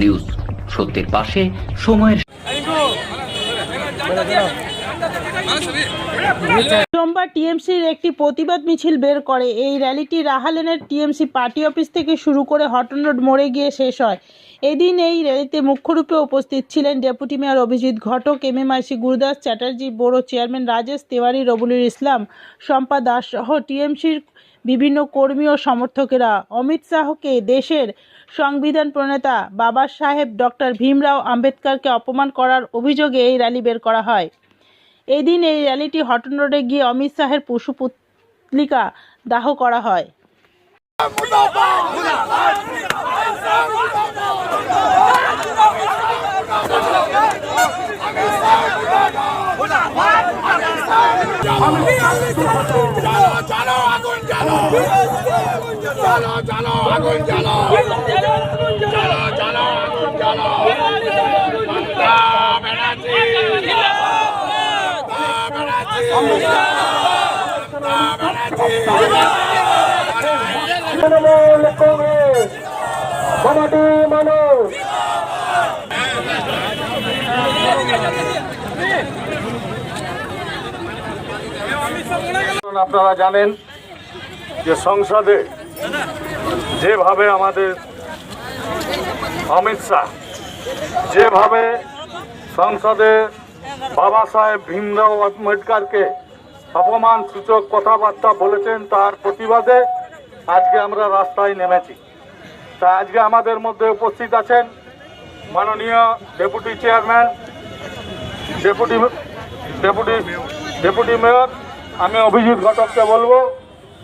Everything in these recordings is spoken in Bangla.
নিউজ। সত্যের পাশে সময়ের সোমবার টিএমসির একটি প্রতিবাদ মিছিল বের করে। এই র্যালিটি রাহালেনের টিএমসি পার্টি অফিস থেকে শুরু করে হটন রোড মোড়ে গিয়ে শেষ হয়। এদিন এই র্যালিতে মুখ্যরূপে উপস্থিত ছিলেন deputy mayor Abhijit Ghatak, MMIC Gurudas Chatterjee borough chairman Rajesh Tewari, রবুলুল Islam, Shampa Das সহ টিএমসির বিভিন্ন কর্মী ও সমর্থকেরা অমিত শাহকে দেশের সংবিধান প্রণেতা বাবা সাহেব ডক্টর ভীমরাও আম্বেদকরকে অপমান করার অভিযোগে এই র্যালি বের করা হয় এই দিন এই র্যালিটি হটন রোডে গিয়ে অমিত শাহের পশু পুতলিকা দাহ করা হয় চালো চালো চালো আগুন চালো চালো চালো আগুন চালো মমতা ব্যানার্জি মমতা ব্যানার্জি মমতা ব্যানার্জি তৃণমূল কংগ্রেস কমিটি মানুষ। আপনারা জানেন যে সংসদে যেভাবে আমাদের অমিত শাহ, যেভাবে সংসদে বাবা সাহেব ভীমরাও আম্বেদকারকে অপমান সূচক কথাবার্তা বলেছেন, তার প্রতিবাদে আজকে আমরা রাস্তায় নেমেছি। তা আজকে আমাদের মধ্যে উপস্থিত আছেন মাননীয় deputy chairman, deputy deputy deputy mayor, আমি অভিজিৎ ঘটককে বলব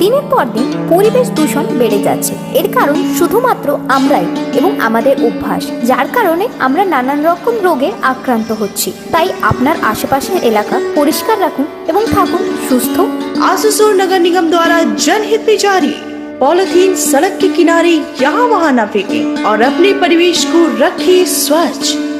দিনের পর দিন পরিবেশ দূষণ বেড়ে যাচ্ছে এর কারণ শুধুমাত্র আমরাই এবং আমাদের অভ্যাস যার কারণে আমরা নানান রকম রোগে আক্রান্ত হচ্ছি তাই আপনার আশেপাশের এলাকা পরিষ্কার রাখুন এবং থাকুন সুস্থ आसुसोल नगर निगम द्वारा जनहित में जारी पॉलिथीन सड़क के किनारे यहाँ वहाँ न फेंके और अपने परिवेश को रखे स्वच्छ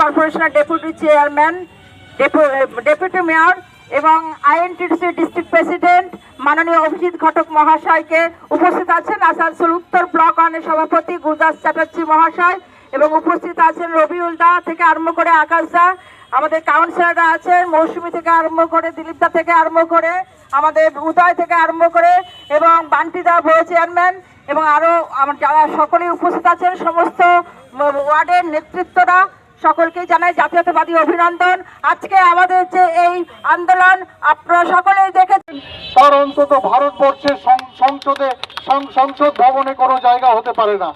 কর্পোরেশনের ডেপুটি চেয়ারম্যান ডেপুটি মেয়র এবং আইএনটিসি ডিস্ট্রিক্ট প্রেসিডেন্ট মাননীয় অভিজিৎ ঘটক মহাশয়কে উপস্থিত আছেন আসানসোল উত্তর ব্লক ওয়ানের সভাপতি গুরদাস চ্যাটার্জি মহাশয় এবং উপস্থিত আছেন রবিউল দা থেকে আরম্ভ করে আকাশ দা, আমাদের কাউন্সিলররা আছেন, মৌসুমী থেকে আরম্ভ করে, দিলীপ দা থেকে আরম্ভ করে, আমাদের উদয় থেকে আরম্ভ করে এবং বান্টি দা বড় চেয়ারম্যান এবং আরও যারা সকলেই উপস্থিত আছেন, সমস্ত ওয়ার্ডের নেতৃত্বরা সকলকেই জানাই জাতীয়তাবাদী অভিনন্দন। আজকে আমাদের যে এই আন্দোলন আপনারা সকলেই দেখেছেন। তার অন্তত ভারতবর্ষের সং- সংসদে সং- সংসদ ভবনে কোনো জায়গা হতে পারে না।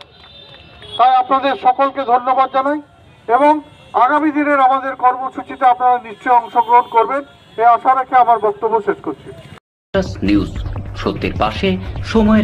তাই আপনাদের সকলকে ধন্যবাদ জানাই এবং আগামী দিনের আমাদের কর্মসূচিতে আপনারা নিশ্চয়ই অংশগ্রহণ করবেন। এই আশা রেখে আমার বক্তব্য শেষ করছি। নিউজ সত্যের পাশে সময়ের